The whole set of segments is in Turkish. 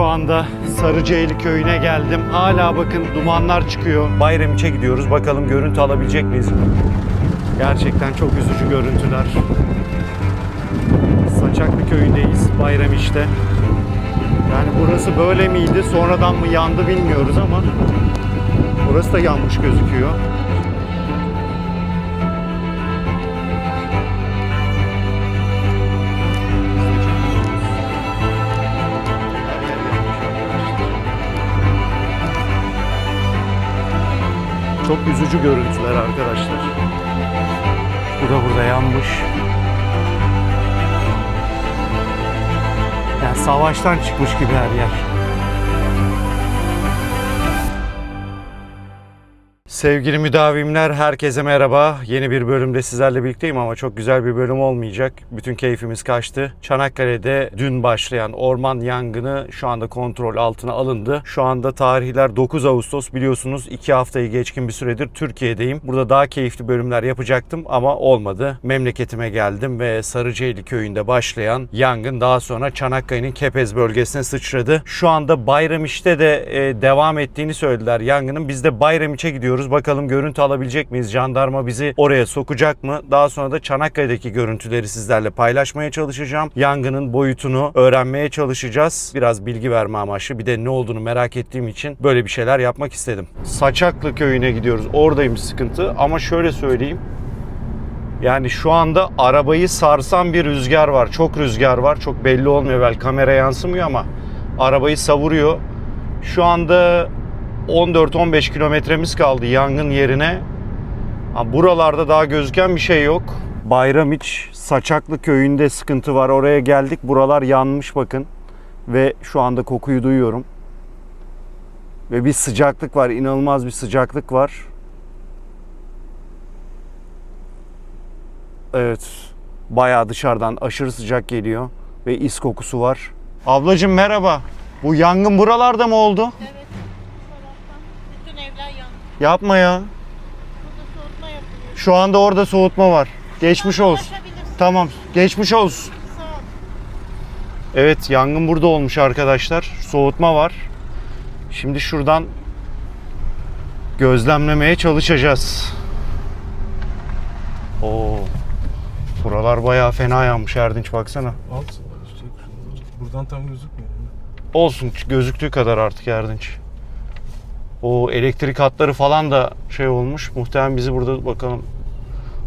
Şu anda Sarıceyli köyüne geldim. Hala bakın dumanlar çıkıyor. Bayramiç'e gidiyoruz. Bakalım görüntü alabilecek miyiz? Gerçekten çok üzücü görüntüler. Saçaklı köyündeyiz Bayramiç'te. Yani burası böyle miydi? Sonradan mı yandı bilmiyoruz ama burası da yanmış gözüküyor. Çok üzücü görüntüler arkadaşlar. Bu da burada yanmış. Yani savaştan çıkmış gibi her yer. Sevgili müdavimler, herkese merhaba. Yeni bir bölümde sizlerle birlikteyim ama çok güzel bir bölüm olmayacak. Bütün keyfimiz kaçtı. Çanakkale'de dün başlayan orman yangını şu anda kontrol altına alındı. Şu anda tarihler 9 Ağustos biliyorsunuz 2 haftayı geçkin bir süredir Türkiye'deyim. Burada daha keyifli bölümler yapacaktım ama olmadı. Memleketime geldim ve Sarıceyli köyünde başlayan yangın daha sonra Çanakkale'nin Kepez bölgesine sıçradı. Şu anda Bayramiç'te de e, devam ettiğini söylediler yangının. Biz de Bayramiç'e gidiyoruz. Bakalım görüntü alabilecek miyiz? Jandarma bizi oraya sokacak mı? Daha sonra da Çanakkale'deki görüntüleri sizlerle paylaşmaya çalışacağım. Yangının boyutunu öğrenmeye çalışacağız. Biraz bilgi verme amaçlı. Bir de ne olduğunu merak ettiğim için böyle bir şeyler yapmak istedim. Saçaklı köyüne gidiyoruz. Oradaymış sıkıntı. Ama şöyle söyleyeyim. Yani şu anda arabayı sarsan bir rüzgar var. Çok rüzgar var. Çok belli olmuyor. Belki kamera yansımıyor ama arabayı savuruyor. Şu anda 14-15 kilometremiz kaldı yangın yerine. Buralarda daha gözüken bir şey yok. Bayramiç Saçaklı köyünde sıkıntı var. Oraya geldik. Buralar yanmış bakın. Ve şu anda kokuyu duyuyorum. Ve bir sıcaklık var. inanılmaz bir sıcaklık var. Evet. Bayağı dışarıdan aşırı sıcak geliyor. Ve is kokusu var. Ablacığım merhaba. Bu yangın buralarda mı oldu? Evet. Taraftan bütün evler yandı. Yapma ya. Şu anda orada soğutma var. Geçmiş olsun. Tamam. Geçmiş olsun. Evet yangın burada olmuş arkadaşlar. Soğutma var. Şimdi şuradan gözlemlemeye çalışacağız. Oo. Buralar bayağı fena yanmış Erdinç baksana. Alt işte buradan tam gözükmüyor. Olsun gözüktüğü kadar artık Erdinç. O elektrik hatları falan da şey olmuş. Muhtemelen bizi burada bakalım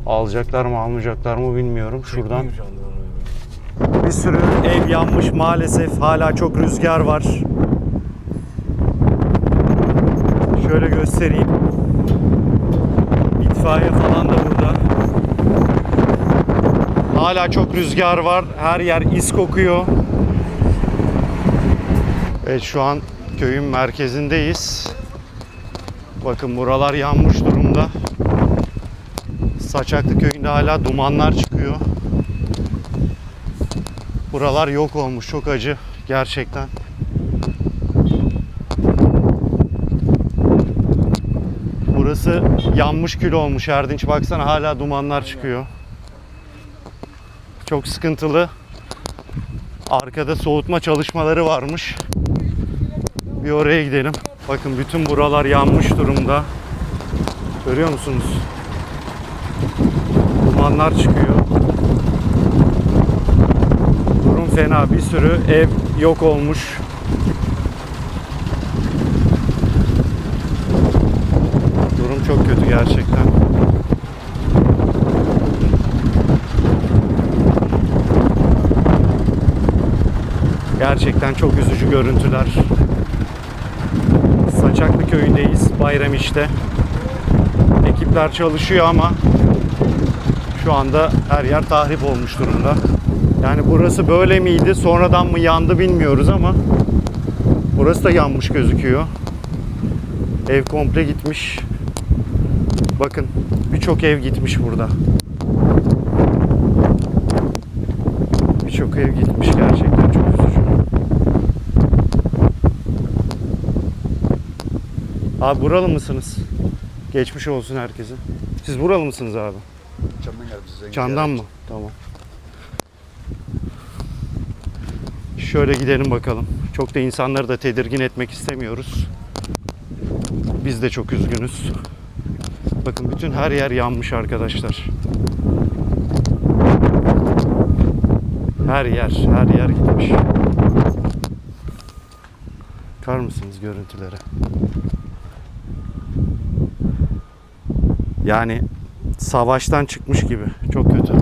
alacaklar mı almayacaklar mı bilmiyorum. Şuradan bir sürü ev yanmış maalesef. Hala çok rüzgar var. Şöyle göstereyim. İtfaiye falan da burada. Hala çok rüzgar var. Her yer is kokuyor. Evet şu an köyün merkezindeyiz. Bakın buralar yanmış durumda. Saçaklı köyünde hala dumanlar çıkıyor. Buralar yok olmuş. Çok acı gerçekten. Burası yanmış kül olmuş Erdinç. Baksana hala dumanlar çıkıyor. Çok sıkıntılı. Arkada soğutma çalışmaları varmış. Bir oraya gidelim. Bakın bütün buralar yanmış durumda. Görüyor musunuz? Dumanlar çıkıyor. Durum fena. Bir sürü ev yok olmuş. Durum çok kötü gerçekten. Gerçekten çok üzücü görüntüler. Saçaklı köyündeyiz Bayramiç'te. Ekipler çalışıyor ama şu anda her yer tahrip olmuş durumda. Yani burası böyle miydi? Sonradan mı yandı bilmiyoruz ama burası da yanmış gözüküyor. Ev komple gitmiş. Bakın birçok ev gitmiş burada. Birçok ev gitmiş gerçekten çok üzücü. Abi buralı mısınız? Geçmiş olsun herkese. Siz buralı mısınız abi? Çamdan geldi size. Mı? Tamam. Şöyle gidelim bakalım. Çok da insanları da tedirgin etmek istemiyoruz. Biz de çok üzgünüz. Bakın bütün her yer yanmış arkadaşlar. Her yer, her yer gitmiş. Bakar mısınız görüntülere? Yani savaştan çıkmış gibi. Çok kötü.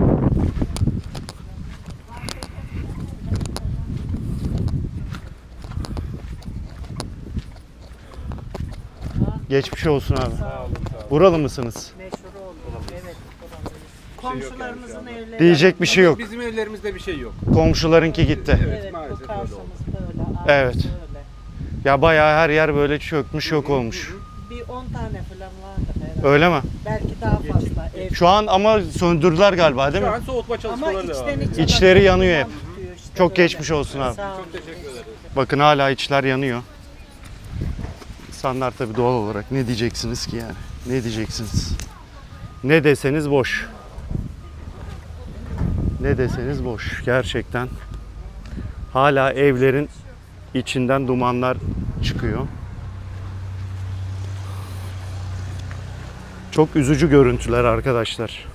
Geçmiş olsun abi. Buralı mısınız? Meşhur oldu. Evet. Komşularımızın evleri. Diyecek bir şey yok. Bizim evlerimizde bir şey yok. Komşularınki gitti. Evet, bu maalesef öyle karşımız böyle. Evet. Böyle. Ya bayağı her yer böyle çökmüş yok olmuş. Bir 10 tane falan vardı herhalde. Öyle mi? Belki daha fazla. Ev. Şu an ama söndürdüler galiba değil Şu mi? an soğutma Ama çalışmaları devam içten ediyor. içe İçleri yanıyor hep. tutuyor işte Çok böyle. geçmiş olsun abi. Sağ olun. Teşekkür ederiz. Bakın hala içler yanıyor. İnsanlar tabii doğal olarak ne diyeceksiniz ki yani? Ne diyeceksiniz? Ne deseniz boş. Ne deseniz boş. Gerçekten hala evlerin içinden dumanlar çıkıyor. Çok üzücü görüntüler arkadaşlar.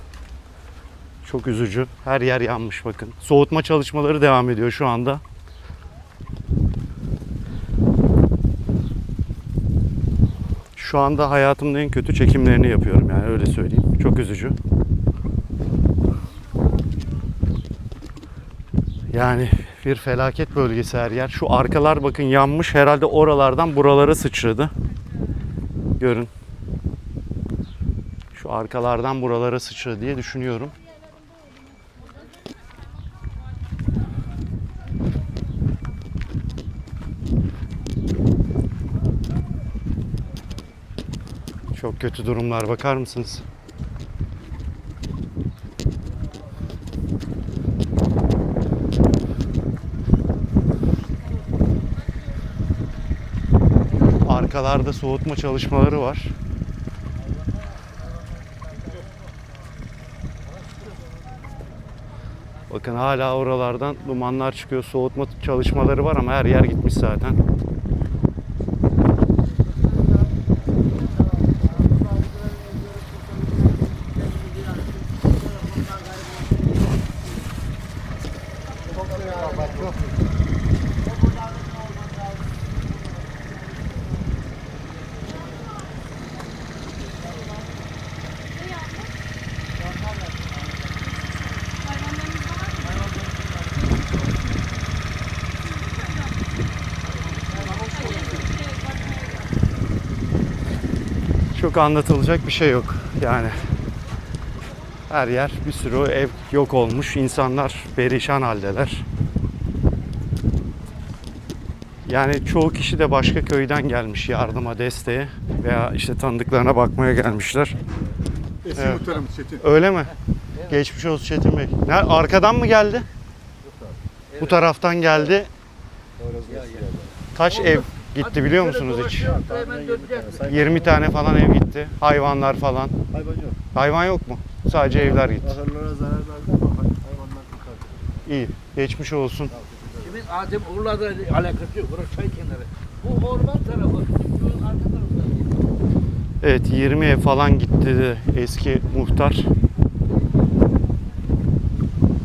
Çok üzücü. Her yer yanmış bakın. Soğutma çalışmaları devam ediyor şu anda. Şu anda hayatımın en kötü çekimlerini yapıyorum yani öyle söyleyeyim. Çok üzücü. Yani bir felaket bölgesi her yer. Şu arkalar bakın yanmış. Herhalde oralardan buralara sıçradı. Görün. Arkalardan buralara sıçradı diye düşünüyorum. Çok kötü durumlar bakar mısınız? Arkalarda soğutma çalışmaları var. Bakın hala oralardan dumanlar çıkıyor. Soğutma çalışmaları var ama her yer gitmiş zaten. Çok anlatılacak bir şey yok. Yani her yer bir sürü ev yok olmuş. İnsanlar perişan haldeler. Yani çoğu kişi de başka köyden gelmiş yardıma, desteğe veya işte tanıdıklarına bakmaya gelmişler. Eski Evet. muhtarımız Çetin. Öyle mi? Geçmiş olsun Çetin Bey. Ne, arkadan mı geldi? Bu taraftan geldi. Kaç ev gitti biliyor musunuz hiç? 20 tane falan ev gitti. Hayvanlar falan. Hayvan yok. Hayvan yok mu? Sadece evler gitti. Ahırlara zarar verdi ama hayvanlar kurtardı. İyi. Geçmiş olsun. Kimin Adem Urla'da alakası yok. Burası çay kenarı. Bu orman tarafı. Bizim köyün arka tarafı. Evet 20 ev falan gitti de eski muhtar.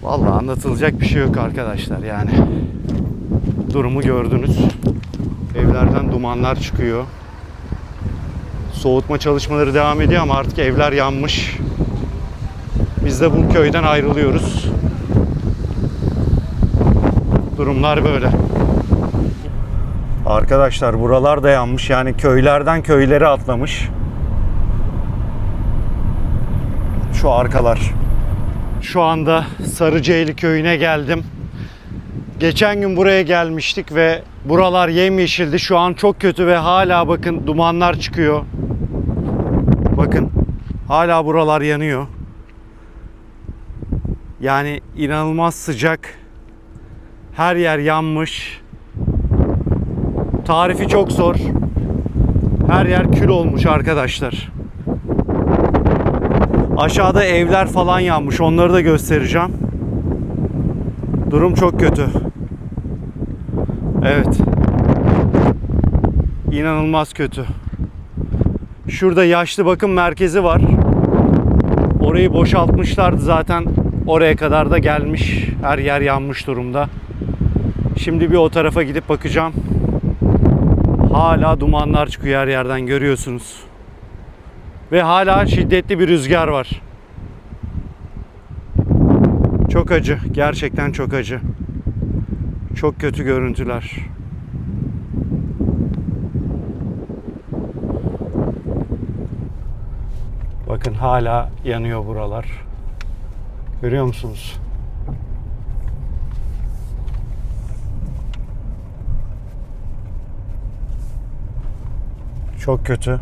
Vallahi anlatılacak bir şey yok arkadaşlar yani. Durumu gördünüz. Evlerden dumanlar çıkıyor. Soğutma çalışmaları devam ediyor ama artık evler yanmış. Biz de bu köyden ayrılıyoruz. Durumlar böyle. Arkadaşlar buralar da yanmış. Yani köylerden köylere atlamış. Şu arkalar. Şu anda Sarıceyli köyüne geldim. Geçen gün buraya gelmiştik ve buralar yemyeşildi. Şu an çok kötü ve hala bakın dumanlar çıkıyor. Bakın hala buralar yanıyor. Yani inanılmaz sıcak. Her yer yanmış. Tarifi çok zor. Her yer kül olmuş arkadaşlar. Aşağıda evler falan yanmış. Onları da göstereceğim. Durum çok kötü. Evet. İnanılmaz kötü. Şurada yaşlı bakım merkezi var. Orayı boşaltmışlardı zaten. Oraya kadar da gelmiş. Her yer yanmış durumda. Şimdi bir o tarafa gidip bakacağım. Hala dumanlar çıkıyor her yerden görüyorsunuz. Ve hala şiddetli bir rüzgar var. Çok acı. Gerçekten çok acı. Çok kötü görüntüler. Bakın hala yanıyor buralar. Görüyor musunuz? Çok kötü.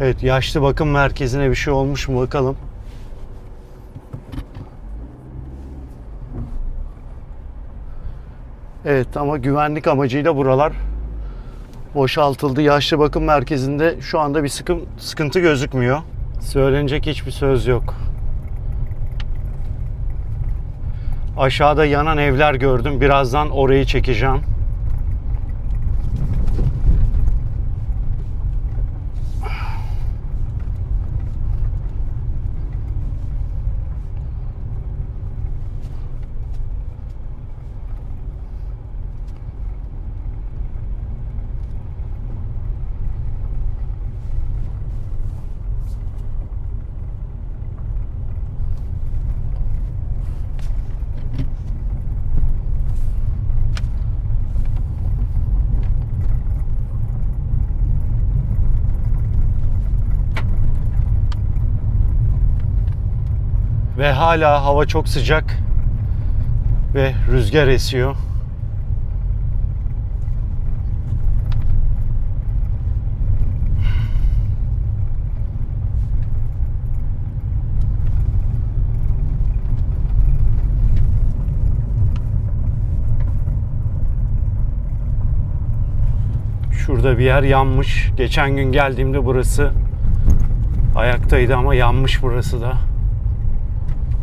Evet, yaşlı bakım merkezine bir şey olmuş mu bakalım. Evet ama güvenlik amacıyla buralar boşaltıldı. Yaşlı bakım merkezinde şu anda bir sıkım, sıkıntı gözükmüyor. Söylenecek hiçbir söz yok. Aşağıda yanan evler gördüm. Birazdan orayı çekeceğim. Ve hala hava çok sıcak ve rüzgar esiyor. Şurada bir yer yanmış. Geçen gün geldiğimde burası ayaktaydı ama yanmış burası da.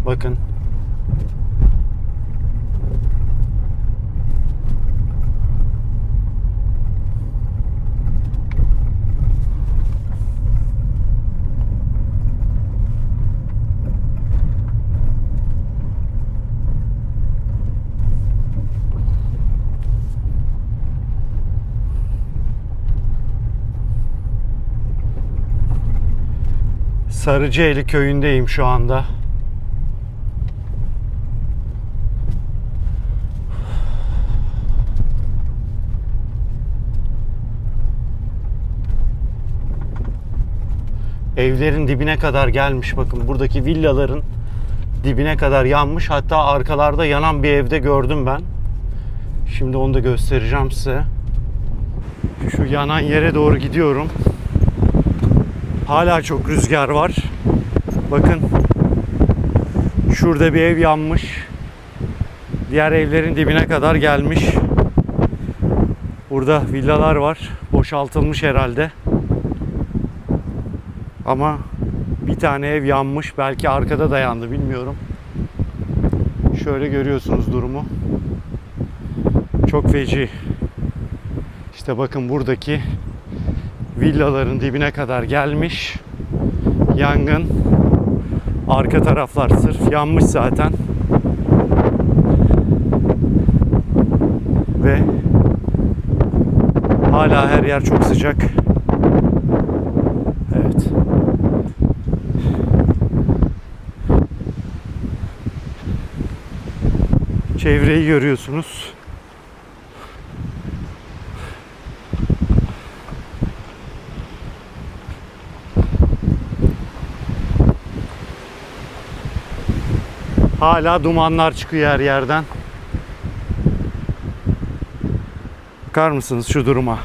Bakın. Sarıcıeli köyündeyim şu anda. Evlerin dibine kadar gelmiş bakın buradaki villaların dibine kadar yanmış. Hatta arkalarda yanan bir evde gördüm ben. Şimdi onu da göstereceğim size. Şu yanan yere doğru gidiyorum. Hala çok rüzgar var. Bakın. Şurada bir ev yanmış. Diğer evlerin dibine kadar gelmiş. Burada villalar var. Boşaltılmış herhalde. Ama bir tane ev yanmış. Belki arkada da yandı bilmiyorum. Şöyle görüyorsunuz durumu. Çok feci. İşte bakın buradaki villaların dibine kadar gelmiş. Yangın. Arka taraflar sırf yanmış zaten. Ve hala her yer çok sıcak. Evet. Çevreyi görüyorsunuz. Hala dumanlar çıkıyor her yerden. Bakar mısınız şu duruma?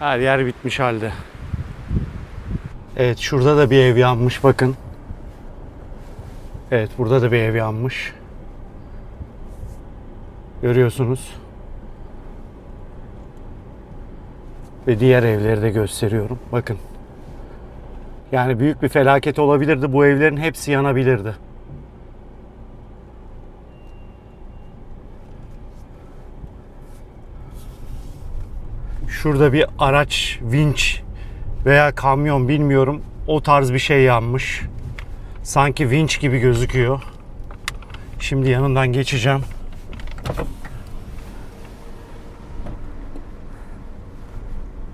Her yer bitmiş halde. Evet şurada da bir ev yanmış bakın. Evet burada da bir ev yanmış. Görüyorsunuz. Ve diğer evleri de gösteriyorum. Bakın. Yani büyük bir felaket olabilirdi. Bu evlerin hepsi yanabilirdi. Şurada bir araç, vinç veya kamyon bilmiyorum. O tarz bir şey yanmış. Sanki vinç gibi gözüküyor. Şimdi yanından geçeceğim.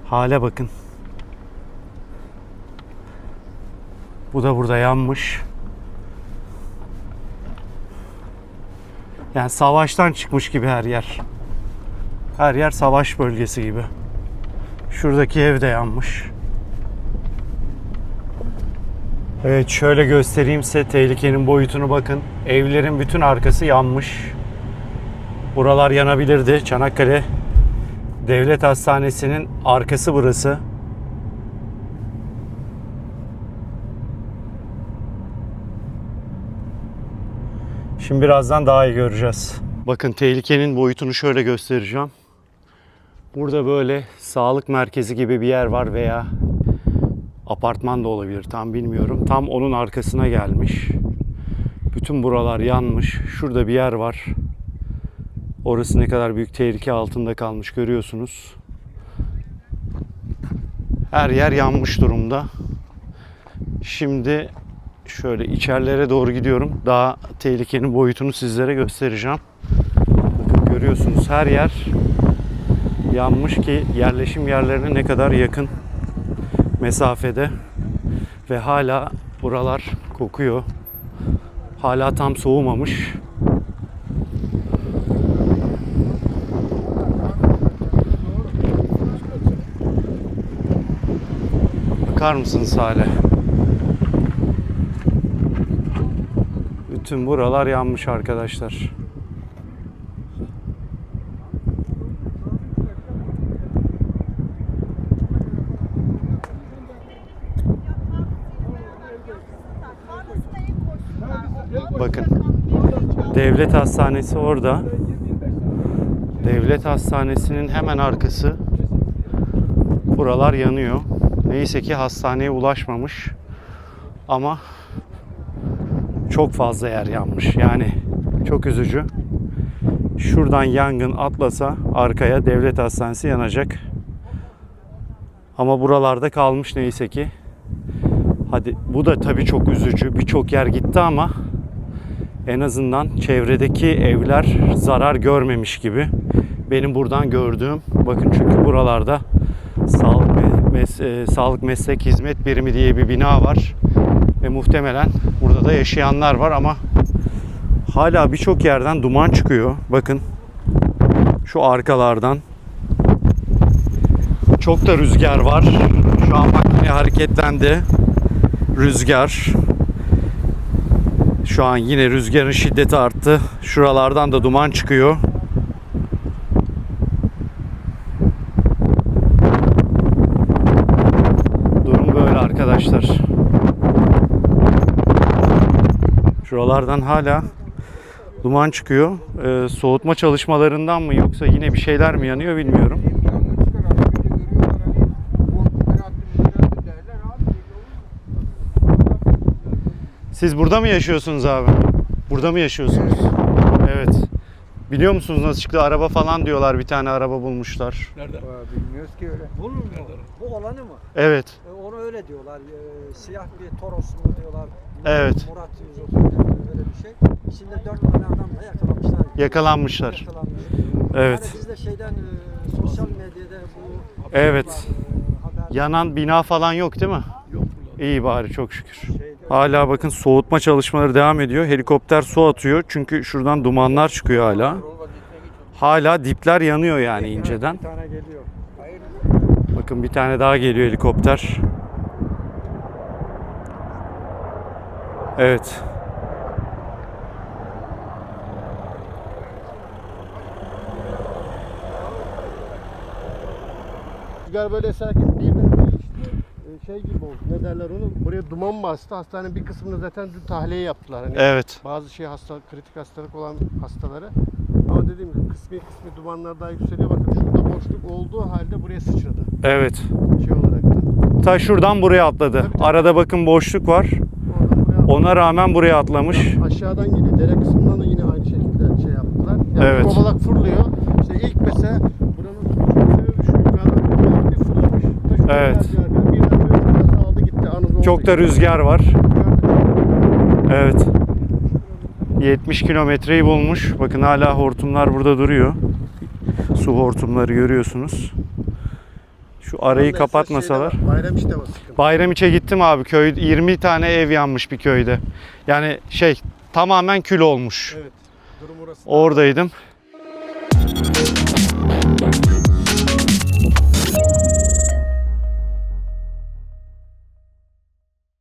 Hale bakın. Bu da burada yanmış. Yani savaştan çıkmış gibi her yer. Her yer savaş bölgesi gibi. Şuradaki ev de yanmış. Evet şöyle göstereyim size tehlikenin boyutunu bakın. Evlerin bütün arkası yanmış. Buralar yanabilirdi. Çanakkale Devlet Hastanesi'nin arkası burası. Şimdi birazdan daha iyi göreceğiz. Bakın tehlikenin boyutunu şöyle göstereceğim. Burada böyle sağlık merkezi gibi bir yer var veya apartman da olabilir tam bilmiyorum. Tam onun arkasına gelmiş. Bütün buralar yanmış. Şurada bir yer var. Orası ne kadar büyük tehlike altında kalmış görüyorsunuz. Her yer yanmış durumda. Şimdi şöyle içerilere doğru gidiyorum. Daha tehlikenin boyutunu sizlere göstereceğim. Bakın görüyorsunuz her yer yanmış ki yerleşim yerlerine ne kadar yakın mesafede ve hala buralar kokuyor. Hala tam soğumamış. Bakar mısınız hale? Bütün buralar yanmış arkadaşlar. Bakın. Devlet Hastanesi orada. Devlet Hastanesi'nin hemen arkası. Buralar yanıyor. Neyse ki hastaneye ulaşmamış. Ama çok fazla yer yanmış. Yani çok üzücü. Şuradan yangın atlasa arkaya devlet hastanesi yanacak. Ama buralarda kalmış neyse ki. Hadi bu da tabii çok üzücü. Birçok yer gitti ama en azından çevredeki evler zarar görmemiş gibi. Benim buradan gördüğüm. Bakın çünkü buralarda sağlık me- mes- e, sağlık meslek hizmet birimi diye bir bina var ve muhtemelen burada da yaşayanlar var ama hala birçok yerden duman çıkıyor. Bakın şu arkalardan çok da rüzgar var. Şu an bak hareketlendi. Rüzgar. Şu an yine rüzgarın şiddeti arttı. Şuralardan da duman çıkıyor. Durum böyle arkadaşlar. Şuralardan hala duman çıkıyor. Ee, soğutma çalışmalarından mı yoksa yine bir şeyler mi yanıyor bilmiyorum. Siz burada mı yaşıyorsunuz abi? Burada mı yaşıyorsunuz? Evet. Biliyor musunuz nasıl çıktı? Araba falan diyorlar. Bir tane araba bulmuşlar. Nerede? Bilmiyoruz ki öyle. Bunun mu? Bu olanı mı? Evet. E, Onu öyle diyorlar. E, siyah bir Toros mu diyorlar. Evet. Murat 130 yani öyle bir şey. İçinde dört tane adam da yakalanmışlar. Yakalanmışlar. Yakalanmış. Evet. Yani biz de şeyden e, sosyal medyada bu Evet. e, haber Yanan bina falan yok değil mi? Yok. İyi bari çok şükür. şeyde Hala bakın soğutma çalışmaları devam ediyor. Helikopter su atıyor çünkü şuradan dumanlar çıkıyor hala. Hala dipler yanıyor yani inceden. bir. Bakın bir tane daha geliyor helikopter. Evet. Rüzgar böyle eserken e, şey gibi oldu. Ne derler onu? Buraya duman bastı. Hastanenin bir kısmını zaten dün tahliye yaptılar. Hani Evet. bazı şey hasta, kritik hastalık olan hastaları. Ama dediğim gibi kısmi kısmi dumanlar daha yükseliyor. Bakın şurada boşluk olduğu halde buraya sıçradı. Evet. Şey olarak da. Ta şuradan buraya atladı. Arada bakın boşluk var. Ona rağmen buraya atlamış. aşağıdan geliyor. Dere kısmından da yine aynı şekilde şey yaptılar. Yani Evet. kovalak fırlıyor. İşte ilk mesela buranın sebebi şu yukarıdan kovalak bir fırlamış. Evet. geldi arkadan birden böyle fırlasa aldı gitti. Anadolu Çok da rüzgar var. Evet. 70 kilometreyi bulmuş. Bakın hala hortumlar burada duruyor. Su hortumları görüyorsunuz. Şu arayı kapatmasalar. Bayram işte var sıkıntı. Bayramiç'e gittim abi. Köy 20 tane ev yanmış bir köyde. Yani şey tamamen kül olmuş. Evet. Durum orası. Oradaydım.